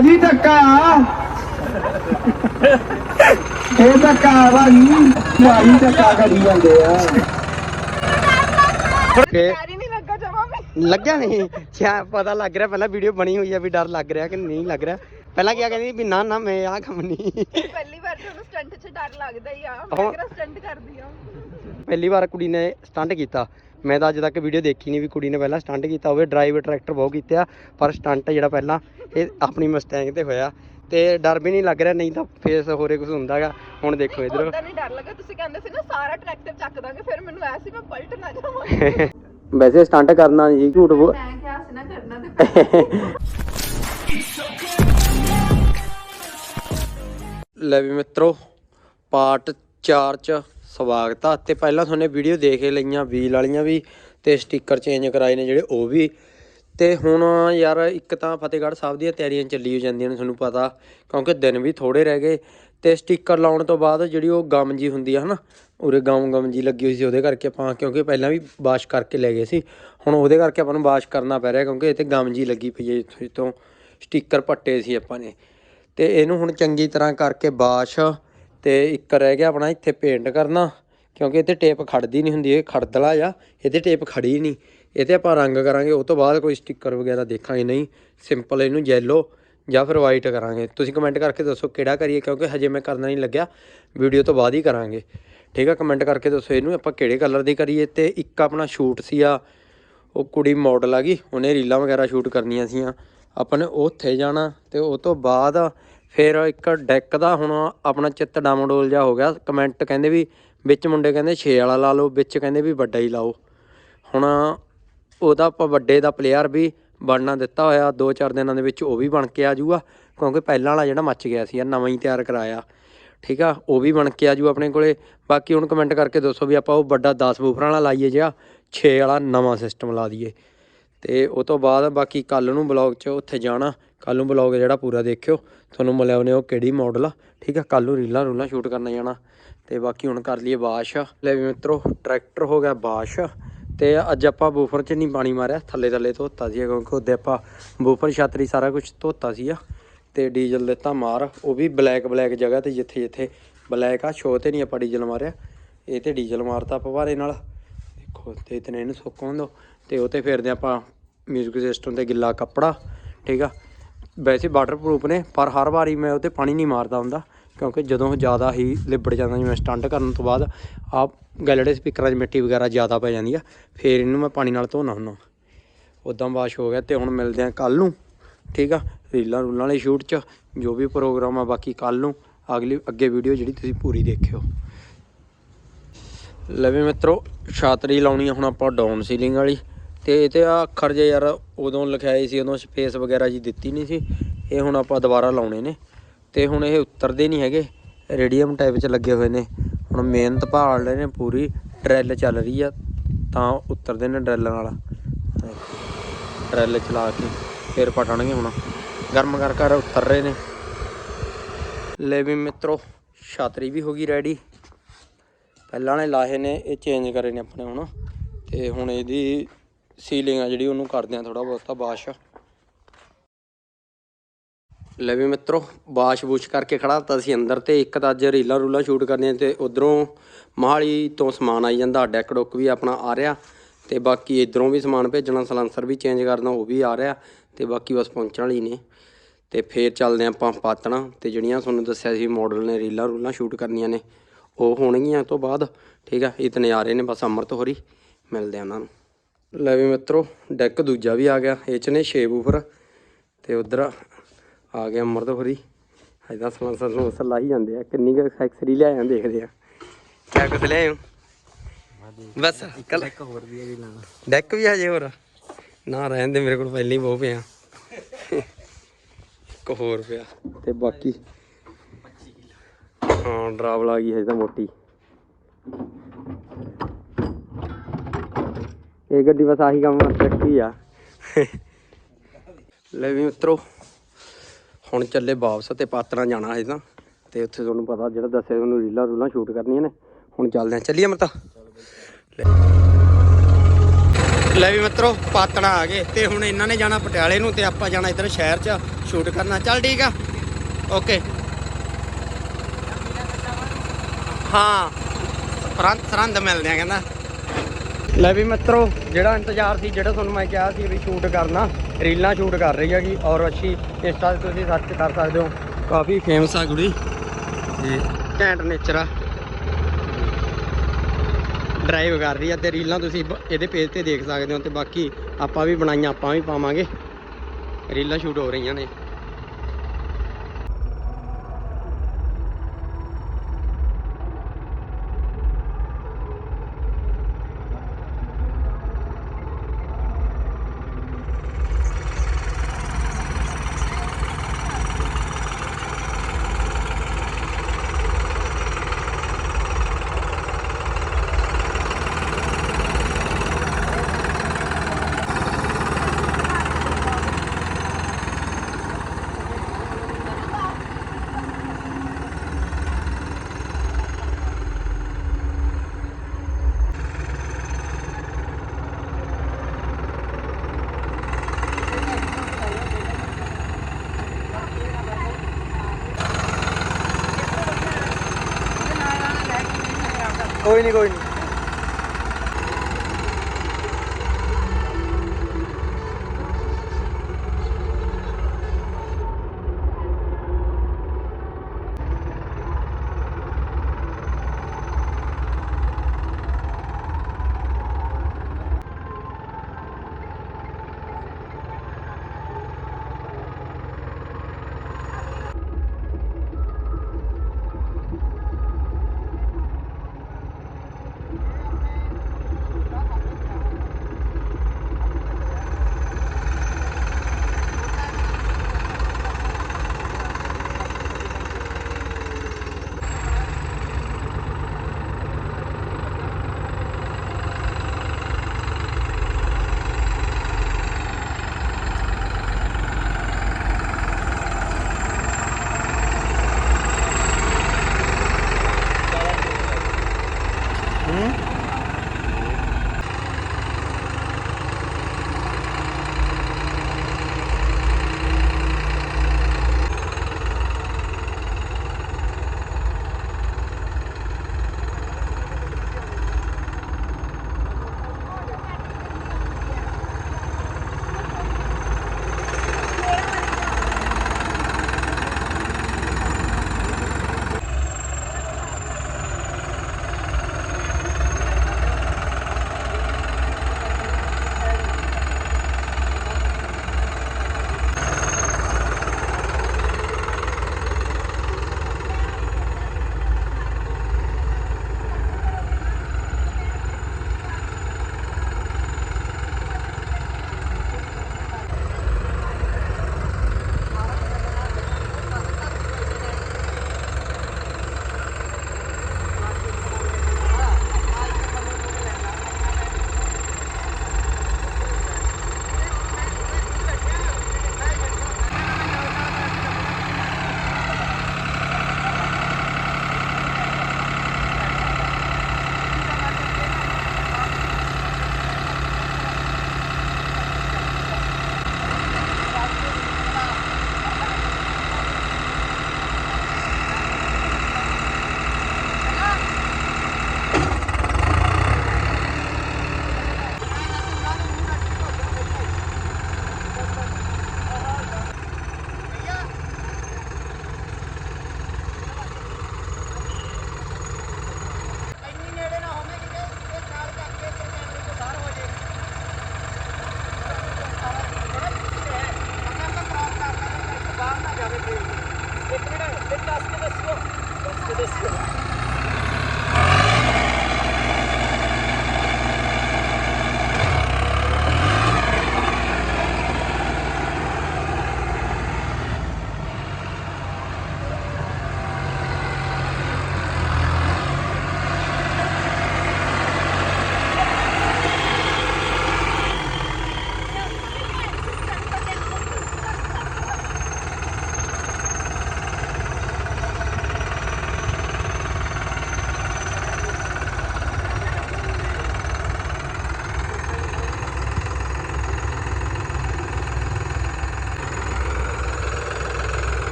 ਭਾਜੀ ਧੱਕਾ। ਇਹ ਧੱਕਾ ਭਾਜੀ ਭਾਈ ਧੱਕਾ ਕਰੀ ਜਾਂਦੇ ਆ। ਕਿ ਡਰ ਹੀ ਨਹੀਂ ਲੱਗਾ ਜਮਾ ਵੀ ਲੱਗਿਆ ਨਹੀਂ। ਛਾ ਪਤਾ ਲੱਗ ਰਿਹਾ ਪਹਿਲਾਂ ਵੀਡੀਓ ਬਣੀ ਹੋਈ ਆ ਵੀ ਡਰ ਲੱਗ ਰਿਹਾ ਕਿ ਨਹੀਂ ਲੱਗ ਰਿਹਾ। ਪਹਿਲਾਂ ਕੀ ਕਹਿੰਦੀ ਵੀ ਨਾ ਨਾ ਮੈਂ ਆਹ ਕੰਮ ਨਹੀਂ। ਪਹਿਲੀ ਵਾਰ ਤੇ ਉਹਨੂੰ ਸਟੰਟ 'ਚ ਡਰ ਲੱਗਦਾ ਹੀ ਆ। ਮੈਂ ਕਿਹੜਾ ਸਟੰਟ ਕਰਦੀ ਆ ਪਹਿਲੀ ਵਾਰ ਕੁੜੀ ਨੇ ਸਟੰਟ ਕੀਤਾ। ਮੈਂ ਤਾਂ ਅੱਜ ਤੱਕ ਵੀਡੀਓ ਦੇਖੀ ਨਹੀਂ ਵੀ ਕੁੜੀ ਨੇ ਪਹਿਲਾਂ ਸਟੰਟ ਕੀਤਾ ਹੋਵੇ ਡਰਾਈਵ ਟਰੈਕਟਰ ਬਹੁਤ ਕੀਤੇ ਆ ਪਰ ਸਟੰਟ ਜਿਹੜਾ ਪਹਿਲਾਂ ਇਹ ਆਪਣੀ ਮਸਟੈਂਗ ਤੇ ਹੋਇਆ। ਤੇ ਡਰ ਵੀ ਨਹੀਂ ਲੱਗ ਰਿਹਾ ਨਹੀਂ ਤਾਂ ਫੇਸ ਹੋਰੇ ਕੁਝ ਹੁੰਦਾਗਾ ਹੁਣ ਦੇਖੋ ਇਧਰ। ਨਹੀਂ ਡਰ ਲੱਗਾ ਤੁਸੀਂ ਕਹਿੰਦੇ ਸੀ ਨਾ ਸਾਰਾ ਟਰੈਕਟਰ ਚੱਕ ਦਾਂਗੇ ਫਿਰ ਮੈਨੂੰ ਐ ਸੀ ਮੈਂ ਪਲਟ ਨਾ ਜਾਵਾਂ। ਵੈਸੇ ਸਟੰਟ ਕਰਨਾ ਨਹੀਂ ਝੂਠ ਬੋ- ਮੈਂ ਕਿਹਾ ਸੀ ਨਾ ਕਰਨਾ ਤੇ ਲੈ ਵੀ ਮਿੱਤਰੋ ਪਾਰਟ 4 ਚ ਸਵਾਗਤ ਆ। ਤੇ ਪਹਿਲਾਂ ਤੁਹਾਨੂੰ ਵੀਡੀਓ ਦੇਖ ਹੀ ਲਈਆਂ ਵੀਲ ਵਾਲੀਆਂ ਵੀ ਤੇ ਸਟicker ਚੇਂਜ ਕਰਾਏ ਨੇ ਜਿਹੜੇ ਉਹ ਵੀ। ਤੇ ਹੁਣ ਯਾਰ ਇੱਕ ਤਾਂ ਫਤਿਹਗੜ੍ਹ ਸਾਹਿਬ ਦੀਆਂ ਤਿਆਰੀਆਂ ਚੱਲੀ ਹੋ ਜਾਂਦੀਆਂ ਨੇ ਤੁਹਾਨੂੰ ਪਤਾ, ਕਿਉਂਕਿ ਦਿਨ ਵੀ ਥੋੜੇ ਰਹਿ ਗਏ। ਤੇ ਸਟicker ਲਾਉਣ ਤੋਂ ਬਾਅਦ ਜਿਹੜੀ ਉਹ ਗਮ ਜੀ ਹੁੰਦੀ ਆ ਹਨਾ, ਉਰੇ ਗਮ ਗਮ ਜੀ ਲੱਗੀ ਹੋਈ ਸੀ ਉਹਦੇ ਕਰਕੇ ਆਪਾਂ, ਕਿਉਂਕਿ ਪਹਿਲਾਂ ਵੀ ਵਾਸ਼ ਕਰਕੇ ਲੈ ਗਏ ਸੀ। ਹੁਣ ਉਹਦੇ ਕਰਕੇ ਆਪਾਂ ਨੂੰ ਵਾਸ਼ ਕਰਨਾ ਪੈ ਰਿਹਾ, ਕਿਉਂਕਿ ਇਹ ਤੇ ਗਮ ਜੀ ਲੱਗੀ ਪਈ ਹੈ ਜਿੱਥੋਂ ਜਿੱਥੋਂ ਸਟicker ਪੱਟੇ ਸੀ ਆਪਾਂ ਨੇ। ਤੇ ਇਹਨੂੰ ਹੁਣ ਚੰਗੀ ਤਰ੍ਹਾਂ ਕਰਕੇ ਵਾਸ਼ ਤੇ ਇੱਕ ਰਹਿ ਗਿਆ ਆਪਣਾ ਇੱਥੇ ਪੇਂਟ ਕਰਨਾ। ਕਿਉਂਕਿ ਇੱਥੇ ਟੇਪ ਖੜਦੀ ਨਹੀਂ ਹੁੰਦੀ, ਇਹ ਖੜਦਲਾ ਆ। ਇਹਦੇ ਟੇਪ ਖੜੀ ਨਹੀਂ। ਇਹ ਤੇ ਆਪਾਂ ਰੰਗ ਕਰਾਂਗੇ, ਉਹ ਤੋਂ ਬਾਅਦ ਕੋਈ ਸਟicker ਵਗੈਰਾ ਦੇਖਾਂਗੇ, ਨਹੀਂ, ਸਿੰਪਲ ਇਹਨੂੰ ਯੈਲੋ ਜਾਂ ਫਿਰ ਵਾਈਟ ਕਰਾਂਗੇ। ਤੁਸੀਂ ਕਮੈਂਟ ਕਰਕੇ ਦੱਸੋ ਕਿਹੜਾ ਕਰੀਏ, ਕਿਉਂਕਿ ਹਜੇ ਮੈਂ ਕਰਨਾ ਨਹੀਂ ਲੱਗਿਆ। ਵੀਡੀਓ ਤੋਂ ਬਾਅਦ ਹੀ ਕਰਾਂਗੇ। ਠੀਕ ਆ ਕਮੈਂਟ ਕਰਕੇ ਦੱਸੋ ਇਹਨੂੰ ਆਪਾਂ ਕਿਹੜੇ ਕਲਰ ਦੀ ਕਰੀਏ। ਤੇ ਇੱਕ ਆਪਣਾ ਸ਼ੂਟ ਸੀ ਆ ਉਹ ਕੁੜੀ ਮਾਡਲ ਆ ਗਈ, ਉਹਨੇ ਰੀਲਾਂ ਵਗੈਰਾ ਸ਼ੂਟ ਕਰਨੀਆਂ ਸੀਆਂ। ਆਪਾਂ ਨੇ ਉੱਥੇ ਜਾਣਾ ਤੇ ਉਹ ਤੋਂ ਬਾਅਦ ਫਿਰ ਇੱਕ ਡੈਕ ਦਾ ਹੁਣ ਆਪਣਾ ਚਿੱਤ ਡਾਮਡੋਲ ਜਿਹਾ ਹੋ ਗਿਆ। ਕਮੈਂਟ ਕਹਿੰਦੇ ਵੀ ਵਿੱਚ ਮੁੰਡੇ ਕਹਿੰਦੇ 6 ਵਾਲਾ ਲਾ ਲਓ, ਵਿੱਚ ਕਹਿੰਦੇ ਵੀ ਵੱਡਾ ਹੀ ਲਾਓ। ਹੁਣ ਉਹਦਾ ਆਪਾਂ ਵੱਡੇ ਦਾ ਪਲੇਅਰ ਵੀ ਬਣਨਾ ਦਿੱਤਾ ਹੋਇਆ 2-4 ਦਿਨਾਂ ਦੇ ਵਿੱਚ ਉਹ ਵੀ ਬਣ ਕੇ ਆ ਜਾਊਗਾ, ਕਿਉਂਕਿ ਪਹਿਲਾਂ ਵਾਲਾ ਜਿਹੜਾ ਮੱਚ ਗਿਆ ਸੀ ਯਾਰ ਨਵਾਂ ਹੀ ਤਿਆਰ ਕਰਾਇਆ। ਠੀਕ ਆ, ਉਹ ਵੀ ਬਣ ਕੇ ਆ ਜੂ ਆਪਣੇ ਕੋਲੇ। ਬਾਕੀ ਹੁਣ ਕਮੈਂਟ ਕਰਕੇ ਦੱਸੋ ਵੀ ਆਪਾਂ ਉਹ ਵੱਡਾ 10 ਬੂਫਰਾਂ ਵਾਲਾ ਲਾਈਏ ਜਾਂ 6 ਵਾਲਾ ਨਵਾਂ ਸਿਸਟਮ ਲਾ ਦਈਏ। ਤੇ ਉਹ ਤੋਂ ਬਾਅਦ ਬਾਕੀ ਕੱਲ ਨੂੰ ਬਲੌਗ 'ਚ ਉੱਥੇ ਜਾਣਾ। ਕੱਲ ਨੂੰ ਬਲੌਗ ਜਿਹੜਾ ਪੂਰਾ ਦੇਖਿਓ। ਤੁਹਾਨੂੰ ਮਿਲਿਆ ਉਹਨੇ ਉਹ ਕਿਹੜੀ ਮਾਡਲ ਆ। ਠੀਕ ਆ, ਕੱਲ ਨੂੰ ਰੀਲਾਂ ਰੂਲਾਂ ਸ਼ੂਟ ਕਰਨ ਜਾਣਾ। ਤੇ ਬਾਕੀ ਹੁਣ ਕਰ ਲਈਏ ਬਾਸ਼ ਲੈ ਵੀ ਮਿੱਤਰੋ ਟਰੈਕਟਰ ਹੋ ਗਿਆ ਬਾਸ਼ ਤੇ ਅੱਜ ਆਪਾਂ ਬੂਫਰ 'ਚ ਨਹੀਂ ਪਾਣੀ ਮਾਰਿਆ। ਥੱਲੇ ਥੱਲੇ ਧੋਤਾ ਸੀ ਕਿਉਂਕਿ ਉਹਦੇ ਆਪਾਂ ਬੂਫਰ ਛਾਤਰੀ ਸਾਰਾ ਕੁਝ ਧੋਤਾ ਸੀ ਆ ਤੇ ਡੀਜ਼ਲ ਦਿੱਤਾ ਮਾਰ ਉਹ ਵੀ ਬਲੈਕ ਬਲੈਕ ਜਗ੍ਹਾ ਤੇ ਜਿੱਥੇ ਜਿੱਥੇ ਬਲੈਕ ਆ ਸ਼ੋ ਤੇ ਨਹੀਂ ਆਪਾਂ ਡੀਜ਼ਲ ਮਾਰਿਆ। ਇਹ ਤੇ ਡੀਜ਼ਲ ਮਾਰਤਾ ਪਵਾਰੇ ਨਾਲ। ਦੇਖੋ, ਤੇ ਇਤਨੇ ਇਹਨੂੰ ਸੁੱਕਣ ਦੋ ਤੇ ਉਹ ਤੇ ਫੇਰਦੇ ਆਪਾਂ ਮਿਊਜ਼ਿਕ ਸਿਸਟਮ ਤੇ ਗਿੱਲਾ ਕੱਪੜਾ, ਠੀਕ ਆ? ਵੈਸੇ ਵਾਟਰਪ੍ਰੂਫ ਨੇ, ਪਰ ਹਰ ਵਾਰੀ ਮੈਂ ਉਹ ਤੇ ਪਾਣੀ ਨਹੀਂ ਮਾਰਦਾ ਹੁੰਦਾ, ਕਿਉਂਕਿ ਜਦੋਂ ਜ਼ਿਆਦਾ ਹੀ ਲਿਬੜ ਜਾਂਦਾ, ਜਿਵੇਂ ਸਟੰਟ ਕਰਨ ਤੋਂ ਬਾਅਦ ਆ ਗੈਲੜੇ ਸਪੀਕਰਾਂ 'ਚ ਮਿੱਟੀ ਵਗੈਰਾ ਜ਼ਿਆਦਾ ਪੈ ਜਾਂਦੀ ਆ, ਫੇਰ ਇਹਨੂੰ ਮੈਂ ਪਾਣੀ ਨਾਲ ਧੋਣਾ ਹੁੰਦਾ। ਉਦਾਂ ਵਾਸ਼ ਹੋ ਗਿਆ ਤੇ ਹੁਣ ਮਿਲਦੇ ਆ ਕੱਲ ਨੂੰ, ਠੀਕ ਆ? ਰੀਲਾਂ ਰੂਲਾਂ ਵਾਲੇ ਸ਼ੂਟ 'ਚ, ਜੋ ਵੀ ਪ੍ਰੋਗਰਾਮ ਆ, ਬਾਕੀ ਕੱਲ ਨੂੰ, ਅਗਲੀ, ਅੱਗੇ ਵੀਡੀਓ ਜਿਹੜੀ ਤੁਸੀਂ ਪੂਰੀ ਦੇਖਿਓ। ਲਵੇ ਵੀ ਮਿੱਤਰੋ, ਛਾਤਰੀ ਲਾਉਣੀ ਆ ਹੁਣ ਆਪਾਂ ਡਾਊਨ ਸੀਲਿੰਗ ਵਾਲੀ। ਤੇ ਇਹ ਤੇ ਆ ਅੱਖਰ ਜੇ ਯਾਰ ਉਦੋਂ ਲਿਖਾਏ ਸੀ, ਉਦੋਂ ਸਪੇਸ ਵਗੈਰਾ ਜੀ ਦਿੱਤੀ ਨਹੀਂ ਸੀ, ਇਹ ਹੁਣ ਆਪਾਂ ਦੁਬਾਰਾ ਲਾਉਣੇ ਨੇ। ਤੇ ਹੁਣ ਇਹ ਉਤਰਦੇ ਨਹੀਂ ਹੈਗੇ, ਰੇਡੀਅਮ ਟਾਈਪ 'ਚ ਲੱਗੇ ਹੋਏ ਨੇ। ਹੁਣ ਮਿਹਨਤ ਭਾਲ ਰਹੇ ਨੇ ਪੂਰੀ, ਡਰੈਲ ਚੱਲ ਰਹੀ ਆ, ਤਾਂ ਉਤਰਦੇ ਨੇ ਡਰੈਲ ਨਾਲ ਡਰੈਲ ਚਲਾ ਕੇ ਫਿਰ ਪਟਣਗੇ ਹੁਣ। ਗਰਮ ਕਰ ਕਰ ਉਤਰ ਰਹੇ ਨੇ। ਲੈ ਵੀ ਮਿੱਤਰੋ, ਛਾਤਰੀ ਵੀ ਹੋ ਗਈ ਰੈਡੀ ਪਹਿਲਾਂ ਨੇ ਲਾਹੇ ਨੇ, ਇਹ ਚੇਂਜ ਕਰੇ ਨੇ ਆਪਣੇ ਹੁਣ। ਤੇ ਹੁਣ ਇਹਦੀ ਸੀਲਿੰਗ ਆ ਜਿਹੜੀ ਉਹਨੂੰ ਕਰਦੇ ਆ ਥੋੜਾ ਬਹੁਤਾ ਬਾਸ਼ ਲੈ ਵੀ ਮਿੱਤਰੋ, ਬਾਸ਼ ਬੂਸ਼ ਕਰਕੇ ਖੜਾ ਦਿੱਤਾ ਸੀ ਅੰਦਰ ਤੇ ਇੱਕ ਤਾਂ ਅੱਜ ਰੀਲਾਂ ਰੂਲਾਂ ਸ਼ੂਟ ਕਰਨੀਆਂ ਤੇ ਉਧਰੋਂ ਮਹਾਲੀ ਤੋਂ ਸਮਾਨ ਆਈ ਜਾਂਦਾ ਡੈਕ ਡੁੱਕ ਵੀ ਆਪਣਾ ਆ ਰਿਹਾ ਤੇ ਬਾਕੀ ਇਧਰੋਂ ਵੀ ਸਮਾਨ ਭੇਜਣਾ, ਸਲੈਂਸਰ ਵੀ ਚੇਂਜ ਕਰਨਾ, ਉਹ ਵੀ ਆ ਰਿਹਾ ਤੇ ਬਾਕੀ ਬਸ ਪਹੁੰਚਣ ਵਾਲੀ ਨੇ। ਤੇ ਫੇਰ ਚੱਲਦੇ ਆਪਾਂ ਪਾਤਣਾ ਤੇ ਜਿਹੜੀਆਂ ਤੁਹਾਨੂੰ ਦੱਸਿਆ ਸੀ ਮਾਡਲ ਨੇ, ਰੀਲਾਂ ਰੂਲਾਂ ਸ਼ੂਟ ਕਰਨੀਆਂ ਨੇ, ਉਹ ਹੋਣਗੀਆਂ ਤੋਂ ਬਾਅਦ। ਠੀਕ ਆ, ਇਹ ਆ ਰਹੇ ਨੇ, ਬਸ ਅਮਰਤ ਹੋਰੀ, ਮਿਲਦੇ ਆ ਉਹਨਾਂ ਨੂੰ। ਲੈ ਵੀ ਮਿੱਤਰੋ ਡੈਕ ਦੂਜਾ ਵੀ ਆ ਗਿਆ ਇਹ ਚ ਨੇ 6 ਬੂਫਰ ਤੇ ਉਧਰ ਆ ਗਿਆ ਅਮਰਤ ਹੋਰੀ ਐਦਾਂ ਸਲੈਂਸਰ ਨੂੰ ਲਾਈ ਜਾਂਦੇ ਆ ਕਿੰਨੀ ਕੁ ਐਕਸਰੀ ਲਿਆ ਆਂ ਦੇਖਦੇ ਆ। ਕਿਆ ਕੁਛ ਲਿਆਏ ਹੋ? ਬਸ ਕੱਲ ਡੈਕ ਹੋਰ ਵੀ ਹੈ ਡੈਕ ਵੀ ਹਜੇ ਹੋਰ। ਨਾ ਰਹਿਣ ਦੇ ਮੇਰੇ ਕੋਲ ਪਹਿਲਾਂ ਹੀ ਬਹੁਤ ਪਿਆ। ਇੱਕ ਹੋਰ ਪਿਆ। ਤੇ ਬਾਕੀ ਹਾਂ ਡਰਾਵਲ ਆ ਗਈ ਹੈ ਤਾਂ ਮੋਟੀ। ਇਹ ਗੱਡੀ ਬਸ ਆਹੀ ਕੰਮ ਰੱਖੀ ਆ। ਲੈ ਵੀ ਮਿੱਤਰੋ, ਹੁਣ ਚੱਲੇ ਵਾਪਸ ਤੇ ਪਾਤਰਾਂ ਜਾਣਾ ਹੈ ਤਾਂ। ਤੇ ਉੱਥੇ ਤੁਹਾਨੂੰ ਪਤਾ ਜਿਹੜਾ ਦੱਸਿਆ ਤੁਹਾਨੂੰ ਰੀਲਾਂ ਰੂਲਾਂ ਸ਼ੂਟ ਕਰਨੀਆਂ ਨੇ। ਹੁਣ ਚੱਲਦੇ ਆ ਚੱਲੀਏ ਮਤਾ। ਲੈ ਵੀ ਮਿੱਤਰੋ ਪਾਤੜਾ ਆ ਗਏ। ਤੇ ਹੁਣ ਇਹਨਾਂ ਨੇ ਜਾਣਾ ਪਟਿਆਲੇ ਨੂੰ ਤੇ ਆਪਾਂ ਜਾਣਾ ਇੱਧਰ ਸ਼ਹਿਰ 'ਚ ਸ਼ੂਟ ਕਰਨਾ। ਚੱਲ ਠੀਕ ਆ। ਓਕੇ। ਹਾਂ। ਸਰੰਦ ਸਰੰਦ ਮਿਲਦੇ ਆ ਕਹਿੰਦਾ। ਲੈ ਵੀ ਮਿੱਤਰੋ, ਜਿਹੜਾ ਇੰਤਜ਼ਾਰ ਸੀ, ਜਿਹੜਾ ਤੁਹਾਨੂੰ ਮੈਂ ਕਿਹਾ ਸੀ ਵੀ ਸ਼ੂਟ ਕਰਨਾ, ਰੀਲਾਂ ਸ਼ੂਟ ਕਰ ਰਹੀ ਹੈਗੀ, ਔਰ ਅੱਛੀ ਇੰਸਟਾ ਤੇ ਤੁਸੀਂ ਸਰਚ ਕਰ ਸਕਦੇ ਹੋ। ਕਾਫੀ ਫੇਮਸ ਆ ਕੁੜੀ ਜੀ ਘੈਂਟ ਨੇਚਰ ਆ। ਡਰਾਈਵ ਕਰ ਰਹੀ ਆ ਤੇ ਰੀਲਾਂ ਤੁਸੀਂ ਇਹਦੇ ਪੇਜ ਤੇ ਦੇਖ ਸਕਦੇ ਹੋ, ਤੇ ਬਾਕੀ ਆਪਾਂ ਵੀ ਬਣਾਈਆਂ, ਆਪਾਂ ਵੀ ਪਾਵਾਂਗੇ। ਰੀਲਾਂ ਸ਼ੂਟ ਹੋ ਰਹੀਆਂ ਨੇ। ਕੋਈ ਨਹੀਂ ਕੋਈ ਨਹੀਂ Hmm?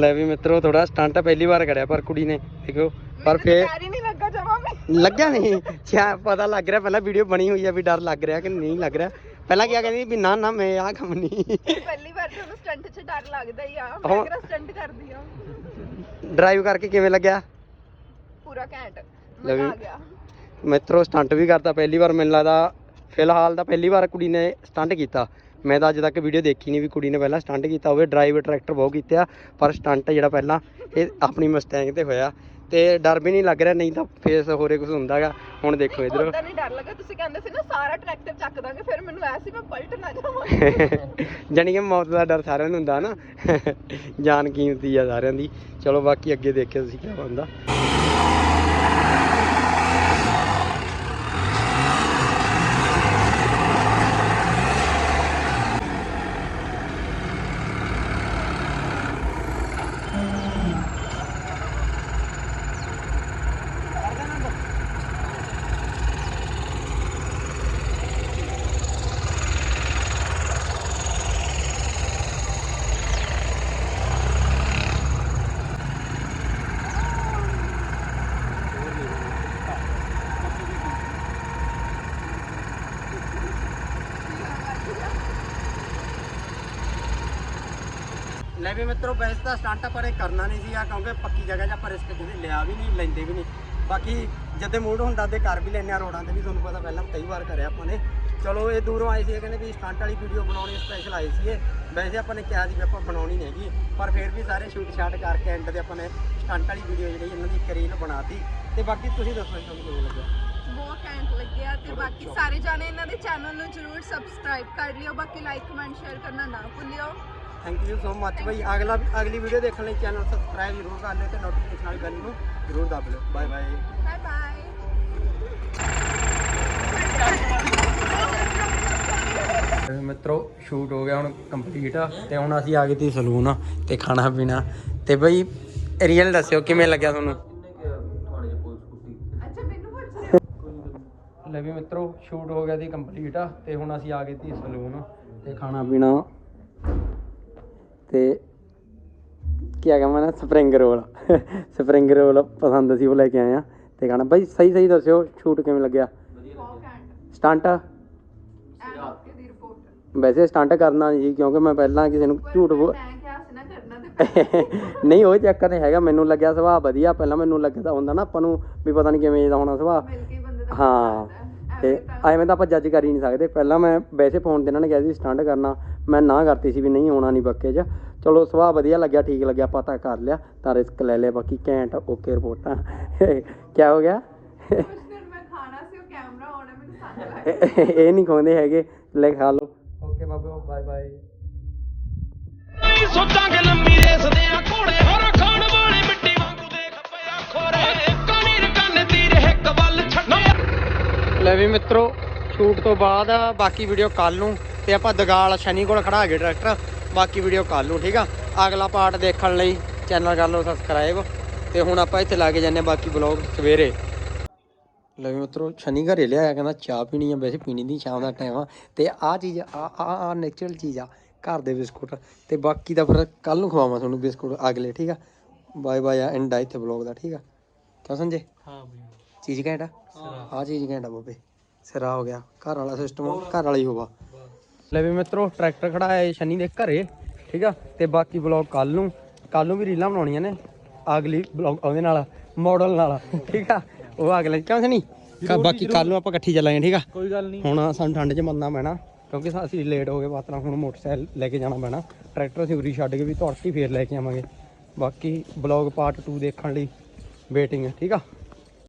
ਲੈ ਵੀ ਮਿੱਤਰੋ ਥੋੜਾ ਸਟੰਟ ਪਹਿਲੀ ਵਾਰ ਕਰਿਆ ਪਰ ਕੁੜੀ ਨੇ ਦੇਖੋ ਪਰ ਫੇਰ ਲੱਗਿਆ ਨਹੀਂ। ਕਿਆ ਪਤਾ ਲੱਗ ਰਿਹਾ ਪਹਿਲਾਂ ਵੀਡੀਓ ਬਣੀ ਹੋਈ ਆ ਵੀ ਡਰ ਲੱਗ ਰਿਹਾ ਕਿ ਨਹੀਂ ਲੱਗ ਰਿਹਾ। ਪਹਿਲਾਂ ਕੀ ਕਹਿੰਦੀ ਵੀ ਨਾ ਨਾ ਮੈਂ ਆ ਕੰਮ ਨਹੀਂ। ਪਹਿਲੀ ਵਾਰ ਤੁਹਾਨੂੰ ਸਟੰਟ 'ਚ ਡਰ ਲੱਗਦਾ ਹੀ ਆ। ਮੈਂ ਕਿਹੜਾ ਸਟੰਟ ਕਰਦੀ ਆ। ਡਰਾਈਵ ਕਰਕੇ ਕਿਵੇਂ ਲੱਗਿਆ? ਪੂਰਾ ਘੈਂਟ। ਮਜ਼ਾ ਆ ਗਿਆ। ਮਿੱਤਰੋ ਸਟੰਟ ਵੀ ਕਰਤਾ ਪਹਿਲੀ ਵਾਰ ਮੈਨੂੰ ਲੱਗਦਾ ਫਿਲਹਾਲ ਤਾਂ ਪਹਿਲੀ ਵਾਰ ਕੁੜੀ ਨੇ ਸਟੰਟ ਕੀਤਾ। ਮੈਂ ਤਾਂ ਅੱਜ ਤੱਕ ਵੀਡੀਓ ਦੇਖੀ ਨਹੀਂ ਵੀ ਕੁੜੀ ਨੇ ਪਹਿਲਾਂ ਸਟੰਟ ਕੀਤਾ ਹੋਵੇ ਡਰਾਈਵ ਟਰੈਕਟਰ ਬਹੁਤ ਕੀਤੇ ਆ ਪਰ ਸਟੰਟ ਜਿਹੜਾ ਪਹਿਲਾਂ ਇਹ ਆਪਣੀ ਮਸਟੈਂਗ ਤੇ ਹੋਇਆ। ਤੇ ਡਰ ਵੀ ਨਹੀਂ ਲੱਗ ਰਿਹਾ ਨਹੀਂ ਤਾਂ ਫੇਸ ਹੋਰੇ ਕੁਝ ਹੁੰਦਾਗਾ। ਹੁਣ ਦੇਖੋ ਇਧਰ। ਨਹੀਂ ਡਰ ਲੱਗਾ ਤੁਸੀਂ ਕਹਿੰਦੇ ਸੀ ਨਾ ਸਾਰਾ ਟਰੈਕਟਰ ਚੱਕ ਦਾਂਗੇ ਫਿਰ ਮੈਨੂੰ ਐ ਸੀ ਮੈਂ ਪਲਟ ਨਾ ਜਾਵਾਂ। ਜਾਣੀ ਕਿ ਮੌਤ ਦਾ ਡਰ ਸਾਰਿਆਂ ਨੂੰ ਹੁੰਦਾ ਨਾ। ਜਾਨ ਕੀਮਤੀ ਆ ਸਾਰਿਆਂ ਦੀ। ਚਲੋ ਬਾਕੀ ਅੱਗੇ ਦੇਖਿਓ ਤੁਸੀਂ ਕੀ ਹੁੰਦਾ ਲੈ ਵੀ ਮਿੱਤਰੋ ਵੈਸੇ ਤਾਂ ਸਟੰਟ ਪਰ ਇਹ ਕਰਨਾ ਨਹੀਂ ਸੀਗਾ ਕਿਉਂਕਿ ਪੱਕੀ ਜਗ੍ਹਾ 'ਚ ਆਪਾਂ ਰਿਸਕ ਕਿਤੇ ਲਿਆ ਵੀ ਨਹੀਂ ਲੈਂਦੇ ਵੀ ਨਹੀਂ। ਬਾਕੀ ਜਦੇ ਮੂਡ ਹੁੰਦਾ ਤੇ ਕਰ ਵੀ ਲੈਂਦੇ ਆ ਰੋਡਾਂ ਤੇ ਵੀ ਤੁਹਾਨੂੰ ਪਤਾ ਪਹਿਲਾਂ ਕਈ ਵਾਰ ਕਰਿਆ ਆਪਾਂ ਨੇ। ਚਲੋ ਇਹ ਦੂਰੋਂ ਆਏ ਸੀ ਇਹ ਕਹਿੰਦੇ ਵੀ ਸਟੰਟ ਵਾਲੀ ਵੀਡੀਓ ਬਣਾਉਣੀ ਸਪੈਸ਼ਲ ਆਏ ਸੀ ਇਹ ਵੈਸੇ ਆਪਾਂ ਨੇ ਕਿਹਾ ਸੀ ਵੀ ਆਪਾਂ ਬਣਾਉਣੀ ਨਹੀਂ ਹੈਗੀ ਪਰ ਫਿਰ ਵੀ ਸਾਰੇ ਸ਼ੂਟ ਸ਼ਾਟ ਕਰਕੇ ਐਂਡ ਤੇ ਆਪਾਂ ਨੇ ਸਟੰਟ ਵਾਲੀ ਵੀਡੀਓ ਜਿਹੜੀ ਇਹਨਾਂ ਦੀ ਇੱਕ ਰੀਲ ਬਣਾਤੀ। ਤੇ ਬਾਕੀ ਤੁਸੀਂ ਦੱਸੋ ਜੀ ਤੁਹਾਨੂੰ ਕਿਵੇਂ ਲੱਗਿਆ? ਬਹੁਤ ਘੈਂਟ ਲੱਗਿਆ ਤੇ ਬਾਕੀ ਸਾਰੇ ਜਾਣੇ ਇਹਨਾਂ ਦੇ ਚੈਨਲ ਨੂੰ ਜਰੂਰ ਸਬਸਕ੍ਰਾਈਬ ਕਰ ਲਿਓ। ਬਾਕੀ ਲਾਈਕ ਕਮੈਂਟ ਸ਼ੇਅਰ ਕਰਨਾ ਨਾ ਭੁੱਲਿਓ। ਥੈਂਕ ਯੂ ਸੋ ਮੱਚ ਬਈ ਅਗਲਾ ਅਗਲੀ ਵੀਡੀਓ ਦੇਖਣ ਲਈ ਚੈਨਲ ਸਬਸਕ੍ਰਾਈਬ ਜ਼ਰੂਰ ਕਰ ਲਿਓ ਤੇ ਨੋਟੀਫਿਕੇਸ਼ਨ ਵਾਲੀ ਬੈਲ ਨੂੰ ਜ਼ਰੂਰ ਦਬ ਲਿਓ। ਬਾਏ ਬਾਏ ਬਾਏ ਬਾਏ ਮਿੱਤਰੋ ਸ਼ੂਟ ਹੋ ਗਿਆ ਹੁਣ ਕੰਪਲੀਟ ਤੇ ਹੁਣ ਅਸੀਂ ਆ ਗਏ ਤੀ ਸਲੂਨ ਤੇ ਖਾਣਾ ਪੀਣਾ। ਤੇ ਬਈ ਰੀਅਲ ਦੱਸਿਓ ਕਿਵੇਂ ਲੱਗਿਆ ਤੁਹਾਨੂੰ? ਅੱਛਾ ਮੈਨੂੰ ਪੁੱਛ ਲੈ ਵੀ ਮਿੱਤਰੋ ਸ਼ੂਟ ਹੋ ਗਿਆ ਦੀ ਕੰਪਲੀਟ ਤੇ ਹੁਣ ਅਸੀਂ ਆ ਗਏ ਤੀ ਸਲੂਨ ਤੇ ਖਾਣਾ ਪੀਣਾ। ਤੇ ਕੀ ਹੈਗਾ ਮੈਂ ਸਪਰਿੰਗ ਰੋਲ ਸਪਰਿੰਗ ਰੋਲ ਪਸੰਦ ਸੀ ਉਹ ਲੈ ਕੇ ਆਏ ਆ। ਤੇ ਖਾਣਾ ਬਈ ਸਹੀ ਸਹੀ ਦੱਸਿਓ ਸ਼ੂਟ ਕਿਵੇਂ ਲੱਗਿਆ? ਸਟੰਟ? ਵੈਸੇ ਸਟੰਟ ਕਰਨਾ ਨਹੀਂ ਸੀ ਕਿਉਂਕਿ ਮੈਂ ਪਹਿਲਾਂ ਕਿਸੇ ਨੂੰ ਝੂਠ ਬੋ- ਮੈਂ ਕਿਹਾ ਸੀ ਨਾ ਕਰਨਾ ਤੇ ਫਿਰ ਨਹੀਂ ਉਹ ਚੱਕਰ ਨਹੀਂ ਹੈਗਾ ਮੈਨੂੰ ਲੱਗਿਆ ਸੁਭਾਅ ਵਧੀਆ ਪਹਿਲਾਂ ਮੈਨੂੰ ਲੱਗਦਾ ਹੁੰਦਾ ਨਾ ਆਪਾਂ ਨੂੰ ਵੀ ਪਤਾ ਨਹੀਂ ਕਿਵੇਂ ਦਾ ਹੋਣਾ ਸੁਭਾਅ। ਹੀ ਹਾਂ ਤੇ ਐਵੇਂ ਤਾਂ ਆਪਾਂ ਜੱਜ ਕਰ ਹੀ ਨਹੀਂ ਸਕਦੇ। ਪਹਿਲਾਂ ਮੈਂ ਵੈਸੇ ਫੋਨ ਤੇ ਇਹਨਾਂ ਨੇ ਕਿਹਾ ਸੀ ਸਟੰਟ ਕਰਨਾ ਮੈਂ ਨਾ ਕਰਤੀ ਸੀ ਵੀ ਨਹੀਂ ਹੋਣਾ ਨਹੀਂ ਬੱਕੇ 'ਚ। ਚਲੋ ਸੁਭਾਅ ਵਧੀਆ ਲੱਗਿਆ ਠੀਕ ਲੱਗਿਆ ਪਤਾ ਕਰ ਲਿਆ। ਤਾਂ ਰਿਸਕ ਲੈ ਲਿਆ ਬਾਕੀ ਘੈਂਟ ਓਕੇ ਰਿਪੋਰਟਾਂ। ਕੀ ਹੋ ਗਿਆ? ਕੁਝ ਦਿਨ ਮੈਂ ਖਾਣਾ ਸੀ ਉਹ ਕੈਮਰਾ ਆਉਣਾ ਮੈਨੂੰ ਸੰਗ ਲੱਗ ਇਹ ਨਹੀਂ ਖੋਂਦੇ ਹੈਗੇ ਲੈ ਖਾ ਲਓ। ਓਕੇ ਬਾਬੇ ਬਾਏ ਬਾਏ ਨਹੀਂ ਸੋਚਾਂਗੇ ਲੰਮੀ ਰੇਸ ਦੇ ਆ ਘੋੜੇ ਹਰ ਖਾਣ ਵਾਲੇ ਮਿੱਟੀ ਵਾਂਗੂ ਦੇਖ ਪਿਆ ਖੋਰੇ ਕਨੀਰ ਕੰਨ ਤੀਰ ਇੱਕ ਵੱਲ ਛੱਡੋ ਲੈ ਵੀ ਮਿੱਤਰੋ ਸ਼ੂਟ ਤੋਂ ਬਾਅਦ ਬਾਕੀ ਵੀਡੀਓ ਕੱਲ ਨੂੰ। ਤੇ ਆਪਾਂ ਦਗਾਲ ਸ਼ਨੀ ਕੋਲ ਖੜਾ ਗਏ ਟਰੈਕਟਰ ਬਾਕੀ ਵੀਡੀਓ ਕੱਲ ਨੂੰ ਠੀਕ ਆ? ਅਗਲਾ ਪਾਰਟ ਦੇਖਣ ਲਈ ਚੈਨਲ ਕਰ ਲਓ ਸਬਸਕ੍ਰਾਈਬ ਤੇ ਹੁਣ ਆਪਾਂ ਇੱਥੇ ਲਾ ਕੇ ਜਾਂਦੇ ਬਾਕੀ ਬਲੌਗ ਸਵੇਰੇ। ਲੈ ਮਿੱਤਰੋ ਸ਼ਨੀ ਘਰੇ ਲਿਆਇਆ ਕਹਿੰਦਾ ਚਾਹ ਪੀਣੀ ਆ ਵੈਸੇ ਪੀਣੀ ਨਹੀਂ ਸ਼ਾਮ ਦਾ ਟਾਈਮ ਆ। ਤੇ ਆਹ ਚੀਜ਼ ਆ ਆ ਆ ਨੇਚਰਲ ਚੀਜ਼ ਆ ਘਰ ਦੇ ਬਿਸਕੁਟ। ਤੇ ਬਾਕੀ ਦਾ ਫਿਰ ਕੱਲ ਨੂੰ ਖਵਾਵਾਂ ਤੁਹਾਨੂੰ ਬਿਸਕੁਟ ਅਗਲੇ ਠੀਕ ਆ? ਬਾਏ ਬਾਏ ਆ ਐਂਡ ਆ ਇੱਥੇ ਬਲੌਗ ਦਾ ਠੀਕ ਆ? ਕਿਉਂ ਸੰਜੇ? ਹਾਂ ਬਈ। ਚੀਜ਼ ਘੈਂਟ ਆ? ਆ ਚੀਜ਼ ਘੈਂਟ ਆ ਬਾਬੇ। ਸਿਰਾ ਹੋ ਗਿਆ। ਘਰ ਵਾਲਾ ਸਿਸਟਮ ਘਰ ਵਾਲਾ ਹੀ ਹੋਵਾ ਲੈ ਵੀ ਮਿੱਤਰੋ ਟਰੈਕਟਰ ਖੜਾ ਹੈ ਸ਼ਨੀ ਦੇ ਘਰੇ ਠੀਕ ਆ? ਤੇ ਬਾਕੀ ਬਲੌਗ ਕੱਲ ਨੂੰ ਕੱਲ ਨੂੰ ਵੀ ਰੀਲਾਂ ਬਣਾਉਣੀਆਂ ਨੇ ਅਗਲੀ ਬਲੌਗ ਉਹਦੇ ਨਾਲ ਮਾਡਲ ਨਾਲ ਠੀਕ ਆ? ਉਹ ਅਗਲੇ ਕਿਉਂ ਸ਼ਨੀ? ਕਾ- ਬਾਕੀ ਕੱਲ ਨੂੰ ਆਪਾਂ ਇਕੱਠੀ ਚੱਲਾਂਗੇ ਠੀਕ ਆ? ਕੋਈ ਗੱਲ ਨਹੀਂ। ਹੁਣ ਸਾਨੂੰ ਠੰਡ 'ਚ ਮੰਨਣਾ ਪੈਣਾ ਕਿਉਂਕਿ ਸਾ- ਅਸੀਂ ਲੇਟ ਹੋ ਗਏ ਬਾਤਰਾ ਹੁਣ ਮੋਟਰਸਾਈਕਲ ਲੈ ਕੇ ਜਾਣਾ ਪੈਣਾ। ਟਰੈਕਟਰ ਅਸੀਂ ਉਰੀ ਛੱਡ ਕੇ ਵੀ ਧੌੜਤੀ ਫੇਰ ਲੈ ਕੇ ਆਵਾਂਗੇ। ਬਾਕੀ ਬਲੌਗ ਪਾਰਟ 2 ਦੇਖਣ ਲਈ ਵੇਟਿੰਗ ਹੈ ਠੀਕ ਆ?